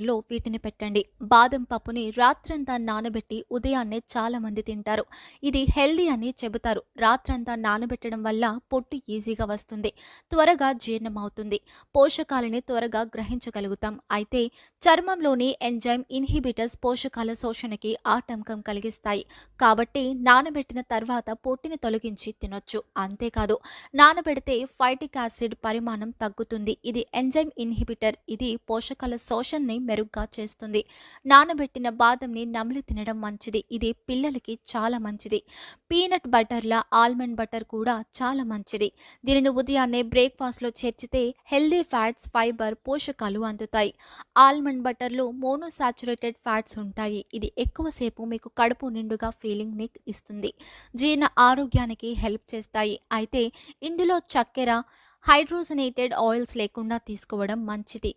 లో వీటిని పెట్టండి. బాదం పప్పుని రాత్రంతా నానబెట్టి ఉదయాన్నే చాలా మంది తింటారు. ఇది హెల్దీ అని చెబుతారు. రాత్రంతా నానబెట్టడం వల్ల పొట్టు ఈజీగా వస్తుంది. త్వరగా జీర్ణం అవుతుంది పోషకాలని త్వరగా గ్రహించగలుగుతాం. అయితే చర్మంలోని ఎంజైమ్ ఇన్హిబిటర్స్ పోషకాల శోషణకి ఆటంకం కలిగిస్తాయి. కాబట్టి నానబెట్టిన తర్వాత పొట్టిని తొలగించి తినొచ్చు. అంతేకాదు నానబెడితే ఫైటిక్ యాసిడ్ పరిమాణం తగ్గుతుంది. ఇది ఎంజైమ్ ఇన్హిబిటర్. ఇది పోషకాల శోషణని మెరుగ్గా చేస్తుంది. నానబెట్టిన బాదంని నమిలి తినడం మంచిది. ఇది పిల్లలకి చాలా మంచిది. పీనట్ బటర్ల ఆల్మండ్ బటర్ కూడా చాలా మంచిది. దీనిని ఉదయాన్నే బ్రేక్ఫాస్ట్లో చేర్చితే హెల్దీ ఫ్యాట్స్ ఫైబర్ పోషకాలు అందుతాయి. ఆల్మండ్ బటర్లో మోనోసాచురేటెడ్ ఫ్యాట్స్ ఉంటాయి. ఇది ఎక్కువసేపు మీకు కడుపు నిండుగా ఫీలింగ్ని ఇస్తుంది. జీర్ణ ఆరోగ్యానికి హెల్ప్ చేస్తాయి. అయితే ఇందులో చక్కెర హైడ్రోజనేటెడ్ ఆయిల్స్ లేకుండా తీసుకోవడం మంచిది.